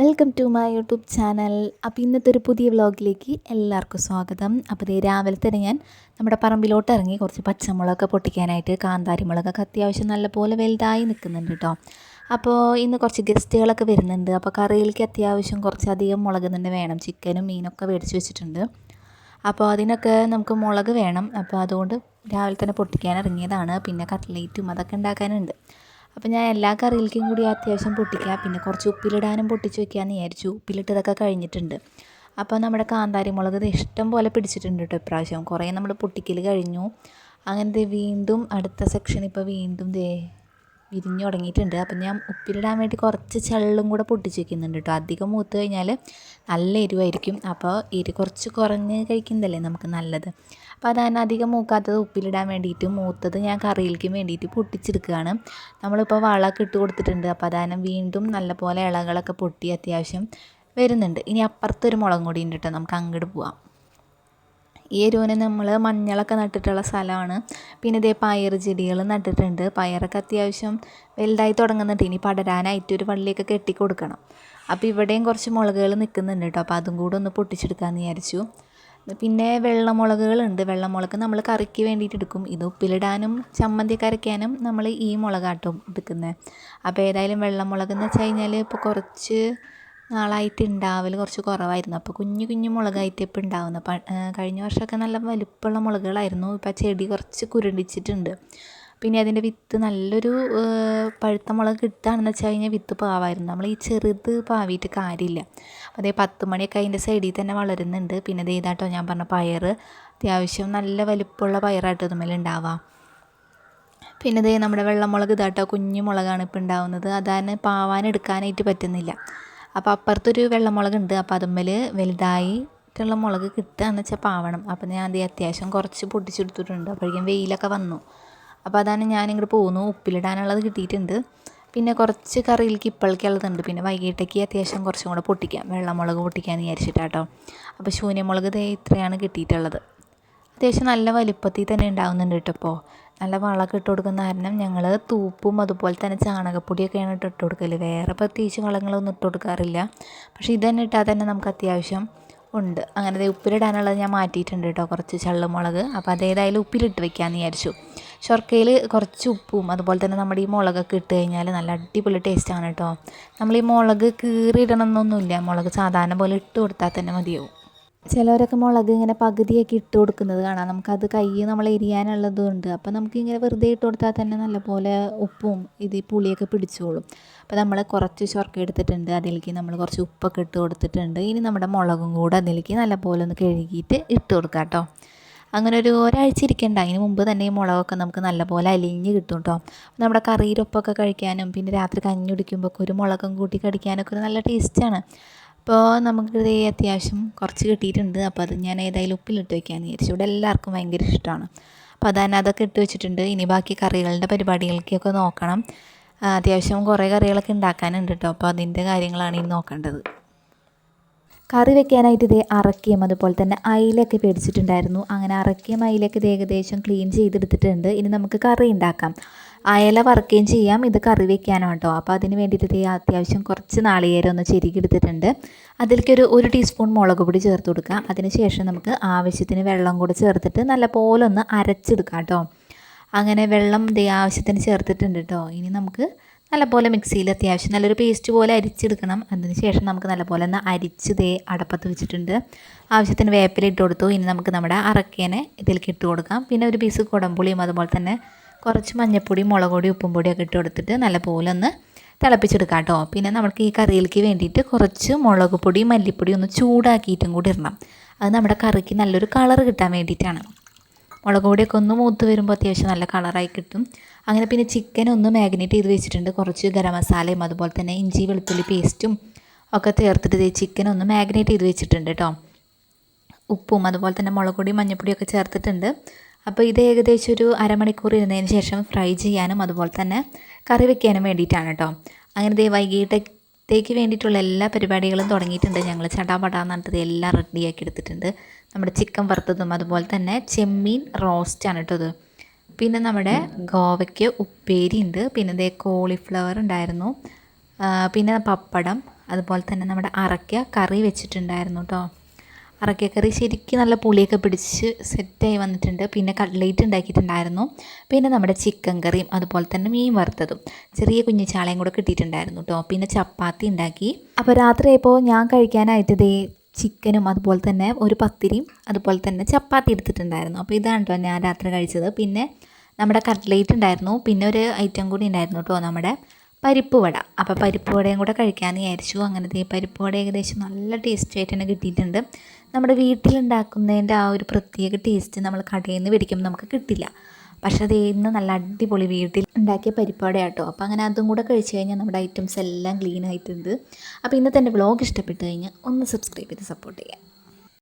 Welcome to my YouTube channel. അപ്പോൾ ഇന്നത്തെ ഒരു പുതിയ വ്ലോഗിലേക്ക് എല്ലാവർക്കും സ്വാഗതം. അപ്പോൾ ഇതേ രാവിലെ തന്നെ ഞാൻ നമ്മുടെ പറമ്പിലോട്ട് ഇറങ്ങി കുറച്ച് പച്ചമുളകൊക്കെ പൊട്ടിക്കാനായിട്ട് കാന്താരി മുളകൊക്കെ അത്യാവശ്യം നല്ലപോലെ വലുതായി നിൽക്കുന്നുണ്ട് കേട്ടോ അപ്പോൾ ഇന്ന് കുറച്ച് ഗസ്റ്റുകളൊക്കെ വരുന്നുണ്ട്. അപ്പോൾ കറിയിലേക്ക് അത്യാവശ്യം കുറച്ചധികം മുളക് തന്നെ വേണം. ചിക്കനും മീനൊക്കെ മേടിച്ച് വെച്ചിട്ടുണ്ട്. അപ്പോൾ അതിനൊക്കെ നമുക്ക് മുളക് വേണം. അപ്പോൾ അതുകൊണ്ട് രാവിലെ തന്നെ പൊട്ടിക്കാൻ ഇറങ്ങിയതാണ്. പിന്നെ കട്ട്ലേറ്റും അതൊക്കെ ഉണ്ടാക്കാനുണ്ട്. അപ്പോൾ ഞാൻ എല്ലാ കറിയിലേക്കും കൂടി അത്യാവശ്യം പൊട്ടിക്കുക പിന്നെ കുറച്ച് ഉപ്പിലിടാനും പൊട്ടിച്ച് വെക്കാമെന്ന് വിചാരിച്ചു. ഉപ്പിലിട്ടതൊക്കെ കഴിഞ്ഞിട്ടുണ്ട്. അപ്പോൾ നമ്മുടെ കാന്താരി മുളക് ഇത് ഇഷ്ടം പോലെ പിടിച്ചിട്ടുണ്ട് കേട്ടോ ഇപ്രാവശ്യം. കുറേ നമ്മൾ പൊട്ടിക്കൽ കഴിഞ്ഞു. അങ്ങനത്തെ വീണ്ടും അടുത്ത സെക്ഷൻ ഇപ്പോൾ വീണ്ടും ദേ വിരിഞ്ഞു തുടങ്ങിയിട്ടുണ്ട്. അപ്പം ഞാൻ ഉപ്പിലിടാൻ വേണ്ടി കുറച്ച് ചെള്ളും കൂടെ പൊട്ടിച്ച് വെക്കുന്നുണ്ട് കേട്ടോ. അധികം മൂത്ത് കഴിഞ്ഞാൽ നല്ല എരിവായിരിക്കും. അപ്പോൾ എരി കുറച്ച് കുറഞ്ഞ് കഴിക്കുന്നതല്ലേ നമുക്ക് നല്ലത്. അപ്പോൾ അതാണ് അധികം മൂക്കാത്തത് ഉപ്പിലിടാൻ വേണ്ടിയിട്ട് മൂത്തത് ഞാൻ കറിയിലേക്ക് വേണ്ടിയിട്ട് പൊട്ടിച്ചെടുക്കുകയാണ്. നമ്മളിപ്പോൾ വളമൊക്കെ ഇട്ട് കൊടുത്തിട്ടുണ്ട്. അപ്പോൾ അതാണ് വീണ്ടും നല്ലപോലെ ഇളകളൊക്കെ പൊട്ടി അത്യാവശ്യം വരുന്നുണ്ട്. ഇനി അപ്പുറത്തൊരു മുളകും കൂടി ഉണ്ട് കേട്ടോ. നമുക്ക് അങ്ങോട്ട് പോവാം. ഈ എരുവിന് നമ്മൾ മഞ്ഞളൊക്കെ നട്ടിട്ടുള്ള സ്ഥലമാണ്. പിന്നെ ഇതേ പയർ ചെടികൾ നട്ടിട്ടുണ്ട്. പയറൊക്കെ അത്യാവശ്യം വലുതായി തുടങ്ങുന്നുണ്ട്. ഇനി പടരാനായിട്ട് ഒരു വള്ളിയൊക്കെ കെട്ടി കൊടുക്കണം അപ്പോൾ ഇവിടെയും കുറച്ച് മുളകുകൾ നിൽക്കുന്നുണ്ട് കേട്ടോ. അപ്പോൾ അതും കൂടെ ഒന്ന് പൊട്ടിച്ചെടുക്കാമെന്ന് വിചാരിച്ചു. പിന്നെ വെള്ളമുളകുകളുണ്ട്. വെള്ളമുളക് നമ്മൾ കറിക്ക് വേണ്ടിയിട്ട് എടുക്കും. ഇത് ഉപ്പിലിടാനും ചമ്മന്തി കരയ്ക്കാനും നമ്മൾ ഈ മുളകാട്ടും എടുക്കുന്നത് അപ്പോൾ ഏതായാലും വെള്ളമുളക് എന്ന് വെച്ച് കഴിഞ്ഞാൽ ഇപ്പോൾ കുറച്ച് നാളായിട്ട് ഉണ്ടാവൽ കുറച്ച് കുറവായിരുന്നു. അപ്പോൾ കുഞ്ഞു കുഞ്ഞു മുളകായിട്ട് ഇപ്പോൾ ഉണ്ടാവുന്നത് കഴിഞ്ഞ വർഷമൊക്കെ നല്ല വലുപ്പമുള്ള മുളകുകളായിരുന്നു. ഇപ്പോൾ ചെടി കുറച്ച് കുരുടിച്ചിട്ടുണ്ട് പിന്നെ അതിന്റെ വിത്ത് നല്ലൊരു പഴുത്ത മുളക് കിട്ടുകയാണെന്ന് വെച്ച് കഴിഞ്ഞാൽ വിത്ത് പാവായിരുന്നു. നമ്മൾ ഈ ചെറുത് പാവിയിട്ട് കാര്യമില്ല. അതേ പത്ത് മണിയൊക്കെ അതിന്റെ സൈഡിൽ തന്നെ വളരുന്നുണ്ട്. പിന്നെ ഇത് ഇതാട്ടോ ഞാൻ പറഞ്ഞ പയർ അത്യാവശ്യം നല്ല വലിപ്പമുള്ള പയറായിട്ട് ഇതുമേൽ ഉണ്ടാവാം. പിന്നെ ഇതേ നമ്മുടെ വെള്ളമുളക് ഇതാട്ടോ കുഞ്ഞു മുളകാണ് ഇപ്പോൾ ഉണ്ടാവുന്നത്. അതാണ് പാവാൻ എടുക്കാനായിട്ട് പറ്റുന്നില്ല. അപ്പോൾ അപ്പുറത്തൊരു വെള്ളമുളക് ഉണ്ട് അപ്പോൾ അതുമ്മൽ വലുതായിട്ടുള്ള മുളക് കിട്ടുകയെന്ന് വെച്ചാൽ പാവണം. അപ്പോൾ ഞാൻ അത് അത്യാവശ്യം കുറച്ച് പൊട്ടിച്ചെടുത്തിട്ടുണ്ട്. അപ്പോഴേക്കും വെയിലൊക്കെ വന്നു. അപ്പോൾ അതാണ് ഞാൻ ഇങ്ങോട്ട് പോകുന്നു ഉപ്പിലിടാനുള്ളത് കിട്ടിയിട്ടുണ്ട്. പിന്നെ കുറച്ച് കറിയിലേക്ക് ഇപ്പോഴേക്കുള്ളതുണ്ട് പിന്നെ വൈകിട്ടേക്ക് അത്യാവശ്യം കുറച്ചും കൂടെ പൊട്ടിക്കാം. വെള്ളമുളക് പൊട്ടിക്കാമെന്ന് വിചാരിച്ചിട്ടാട്ടോ. അപ്പോൾ ശൂന്യമുളക് ദേ ഇത്രയാണ് കിട്ടിയിട്ടുള്ളത്. അത്യാവശ്യം നല്ല വലിപ്പത്തിൽ തന്നെ ഉണ്ടാകുന്നുണ്ട് കേട്ടോ ഇപ്പോൾ നല്ല വളമൊക്കെ ഇട്ട് കൊടുക്കുന്ന കാരണം ഞങ്ങൾ തൂപ്പും അതുപോലെ തന്നെ ചാണകപ്പൊടിയൊക്കെയാണ് ഇട്ട് ഇട്ട് കൊടുക്കൽ വേറെ പ്രത്യേകിച്ച് വളങ്ങളൊന്നും ഇട്ട് കൊടുക്കാറില്ല. പക്ഷേ ഇത് തന്നെ ഇട്ടാൽ തന്നെ നമുക്ക് അത്യാവശ്യം ഉണ്ട്. അങ്ങനെ ഉപ്പിലിടാനുള്ളത് ഞാൻ മാറ്റിയിട്ടുണ്ട് കേട്ടോ കുറച്ച് ചള്ളുമുളക്. അപ്പോൾ അതേതായാലും ഉപ്പിലിട്ട് വെക്കാമെന്ന് വിചാരിച്ചു. ശർക്കയിൽ കുറച്ച് ഉപ്പും അതുപോലെ തന്നെ നമ്മുടെ ഈ മുളകൊക്കെ ഇട്ട് കഴിഞ്ഞാൽ നല്ല അടിപൊളി ടേസ്റ്റാണ് കേട്ടോ. നമ്മൾ ഈ മുളക് കീറിയിടണമെന്നൊന്നുമില്ല മുളക് സാധാരണ പോലെ ഇട്ട് കൊടുത്താൽ തന്നെ മതിയാവും. ചിലവരൊക്കെ മുളക് ഇങ്ങനെ പകുതിയൊക്കെ ഇട്ട് കൊടുക്കുന്നത് കാണാം. നമുക്കത് കൈ നമ്മൾ എരിയാനുള്ളതും ഉണ്ട്. അപ്പോൾ നമുക്കിങ്ങനെ വെറുതെ ഇട്ട് കൊടുത്താൽ തന്നെ നല്ലപോലെ ഉപ്പും ഇത് പുളിയൊക്കെ പിടിച്ചോളും. അപ്പോൾ നമ്മൾ കുറച്ച് ചൊർക്ക എടുത്തിട്ടുണ്ട്. അതിലേക്ക് നമ്മൾ കുറച്ച് ഉപ്പൊക്കെ ഇട്ട് കൊടുത്തിട്ടുണ്ട്. ഇനി നമ്മുടെ മുളകും കൂടെ അതിലേക്ക് നല്ലപോലെ ഒന്ന് കഴുകിയിട്ട് ഇട്ട് കൊടുക്കാം കേട്ടോ. അങ്ങനെ ഒരു ഒരാഴ്ച ഇരിക്കണ്ട. അതിന് മുമ്പ് തന്നെ ഈ മുളകൊക്കെ നമുക്ക് നല്ലപോലെ അലിഞ്ഞ് കിട്ടും കേട്ടോ. നമ്മുടെ കറിയിലൊപ്പൊക്കെ കഴിക്കാനും പിന്നെ രാത്രി കഞ്ഞി കുടിക്കുമ്പോൾ ഒരു മുളകും കൂട്ടി കടിക്കാനൊക്കെ ഒരു നല്ല ടേസ്റ്റാണ് അപ്പോൾ നമുക്ക് ഇത് അത്യാവശ്യം കുറച്ച് കിട്ടിയിട്ടുണ്ട്. അപ്പോൾ അത് ഞാൻ ഏതായാലും ഉപ്പിലിട്ട് വെക്കാമെന്ന് വിചാരിച്ചു. ഇവിടെ എല്ലാവർക്കും ഭയങ്കര ഇഷ്ടമാണ് അപ്പോൾ അതാണ് അതൊക്കെ ഇട്ട് വെച്ചിട്ടുണ്ട്. ഇനി ബാക്കി കറികളുടെ പരിപാടികൾക്കൊക്കെ നോക്കണം. അത്യാവശ്യം കുറേ കറികളൊക്കെ ഉണ്ടാക്കാനുണ്ട് കേട്ടോ അപ്പോൾ അതിന്റെ കാര്യങ്ങളാണ് ഇനി നോക്കേണ്ടത്. കറി വെക്കാനായിട്ട് ഇതേ അറക്കിയും അതുപോലെ തന്നെ അയിലൊക്കെ പേടിച്ചിട്ടുണ്ടായിരുന്നു. അങ്ങനെ അറക്കിയും അയിലൊക്കെ ഇത് ഏകദേശം ക്ലീൻ ചെയ്തെടുത്തിട്ടുണ്ട്. ഇനി നമുക്ക് കറി ഉണ്ടാക്കാം. അയല വറുക്കുകയും ചെയ്യാം. ഇത് കറി വെക്കാനാണ് കേട്ടോ. അപ്പോൾ അതിന് വേണ്ടിയിട്ട് അത്യാവശ്യം കുറച്ച് നാളികേരം ഒന്ന് ചെരുകിയെടുത്തിട്ടുണ്ട്. അതിലേക്ക് ഒരു ഒരു ടീസ്പൂൺ മുളക് പൊടി ചേർത്ത് കൊടുക്കുക. അതിന് ശേഷം നമുക്ക് ആവശ്യത്തിന് വെള്ളം കൂടി ചേർത്തിട്ട് നല്ലപോലെ ഒന്ന് അരച്ചെടുക്കാം കേട്ടോ. അങ്ങനെ വെള്ളം ആവശ്യത്തിന് ചേർത്തിട്ടുണ്ട് കേട്ടോ. ഇനി നമുക്ക് നല്ലപോലെ മിക്സിയിൽ അത്യാവശ്യം നല്ലൊരു പേസ്റ്റ് പോലെ അരിച്ചെടുക്കണം. അതിനുശേഷം നമുക്ക് നല്ലപോലെ ഒന്ന് അരിച്ച് ദേ അടപ്പത്ത് വെച്ചിട്ടുണ്ട്. ആവശ്യത്തിന് വേപ്പില ഇട്ട് കൊടുത്തു. ഇനി നമുക്ക് നമ്മുടെ അറക്കേനെ ഇതിലേക്ക് ഇട്ട് കൊടുക്കാം. പിന്നെ ഒരു പീസ് കുടംപുളിയും അതുപോലെ തന്നെ കുറച്ച് മഞ്ഞൾപ്പൊടി മുളക് പൊടി ഉപ്പും പൊടിയൊക്കെ ഇട്ട് കൊടുത്തിട്ട് നല്ലപോലെ ഒന്ന് തിളപ്പിച്ചെടുക്കാം കേട്ടോ പിന്നെ നമുക്ക് ഈ കറിയിലേക്ക് വേണ്ടിയിട്ട് കുറച്ച് മുളക് പൊടി മല്ലിപ്പൊടി ഒന്ന് ചൂടാക്കിയിട്ടും കൂടി ഇടണം. അത് നമ്മുടെ കറിക്ക് നല്ലൊരു കളർ കിട്ടാൻ വേണ്ടിയിട്ടാണ്. മുളക് പൊടിയൊക്കെ ഒന്ന് മൂത്ത് വരുമ്പോൾ അത്യാവശ്യം നല്ല കളറായി കിട്ടും. അങ്ങനെ പിന്നെ ചിക്കൻ ഒന്ന് മാഗ്നേറ്റ് ചെയ്ത് വെച്ചിട്ടുണ്ട്. കുറച്ച് ഗരം മസാലയും അതുപോലെ തന്നെ ഇഞ്ചി വെളുത്തുള്ളി പേസ്റ്റും ഒക്കെ ചേർത്തിട്ട് ചിക്കൻ ഒന്ന് മാഗ്നേറ്റ് ചെയ്ത് വെച്ചിട്ടുണ്ട് കേട്ടോ ഉപ്പും അതുപോലെ തന്നെ മുളക് പൊടി മഞ്ഞപ്പൊടിയൊക്കെ ചേർത്തിട്ടുണ്ട്. അപ്പോൾ ഇത് ഏകദേശം ഒരു അരമണിക്കൂർ ഇരുന്നതിന് ശേഷം ഫ്രൈ ചെയ്യാനും അതുപോലെ തന്നെ കറി വെക്കാനും വേണ്ടിയിട്ടാണ് കേട്ടോ. അങ്ങനെ ദേ വൈകിട്ടത്തേക്ക് വേണ്ടിയിട്ടുള്ള എല്ലാ പരിപാടികളും തുടങ്ങിയിട്ടുണ്ട്. ഞങ്ങൾ ചടാപടാന്ന് പറഞ്ഞിട്ട് എല്ലാം റെഡിയാക്കി എടുത്തിട്ടുണ്ട്. നമ്മുടെ ചിക്കൻ വറുത്തതും അതുപോലെ തന്നെ ചെമ്മീൻ റോസ്റ്റാണ് കേട്ടോ ഇത്. പിന്നെ നമ്മുടെ ഗോവയ്ക്ക് ഉപ്പേരി ഉണ്ട്. പിന്നെ ദേ കോളിഫ്ലവർ ഉണ്ടായിരുന്നു. പിന്നെ പപ്പടം അതുപോലെ തന്നെ നമ്മുടെ അറയ്ക്ക കറി വെച്ചിട്ടുണ്ടായിരുന്നു കേട്ടോ. അറക്കക്കറി ശരിക്കും നല്ല പുളിയൊക്കെ പിടിച്ച് സെറ്റായി വന്നിട്ടുണ്ട്. പിന്നെ കട്ട്ലേറ്റ് ഉണ്ടാക്കിയിട്ടുണ്ടായിരുന്നു. പിന്നെ നമ്മുടെ ചിക്കൻ കറിയും അതുപോലെ തന്നെ മീൻ വറുത്തതും. ചെറിയ കുഞ്ഞു ചാളയും കൂടെ കിട്ടിയിട്ടുണ്ടായിരുന്നു കേട്ടോ പിന്നെ ചപ്പാത്തി ഉണ്ടാക്കി. അപ്പോൾ രാത്രിയായപ്പോൾ ഞാൻ കഴിക്കാനായിട്ട് ഇതേ ചിക്കനും അതുപോലെ തന്നെ ഒരു പത്തിരിയും അതുപോലെ തന്നെ ചപ്പാത്തി എടുത്തിട്ടുണ്ടായിരുന്നു. അപ്പോൾ ഇതാണ് കേട്ടോ ഞാൻ രാത്രി കഴിച്ചത്. പിന്നെ നമ്മുടെ കട്ട്ലേറ്റ് ഉണ്ടായിരുന്നു. പിന്നെ ഒരു ഐറ്റം കൂടി ഉണ്ടായിരുന്നു കേട്ടോ നമ്മുടെ പരിപ്പ് വട. അപ്പോൾ പരിപ്പ് വടയും കൂടെ കഴിക്കാമെന്ന് വിചാരിച്ചു. അങ്ങനത്തെ പരിപ്പ് വട ഏകദേശം നല്ല ടേസ്റ്റായിട്ട് തന്നെ കിട്ടിയിട്ടുണ്ട്. നമ്മുടെ വീട്ടിലുണ്ടാക്കുന്നതിന്റെ ആ ഒരു പ്രത്യേക ടേസ്റ്റ് നമ്മൾ കടയിൽ നിന്ന് മേടിക്കുമ്പോൾ നമുക്ക് കിട്ടില്ല. പക്ഷേ അത് ഇന്ന് നല്ല അടിപൊളി വീട്ടിൽ ഉണ്ടാക്കിയ പരിപ്പ് കേട്ടോ അപ്പോൾ അങ്ങനെ അതും കൂടെ കഴിച്ചു കഴിഞ്ഞാൽ നമ്മുടെ ഐറ്റംസ് എല്ലാം ക്ലീൻ ആയിട്ടുണ്ട്. അപ്പോൾ ഇന്നത്തെ എന്റെ വ്ളോഗ് ഇഷ്ടപ്പെട്ട് കഴിഞ്ഞാൽ ഒന്ന് സബ്സ്ക്രൈബ് ചെയ്ത് സപ്പോർട്ട് ചെയ്യാം.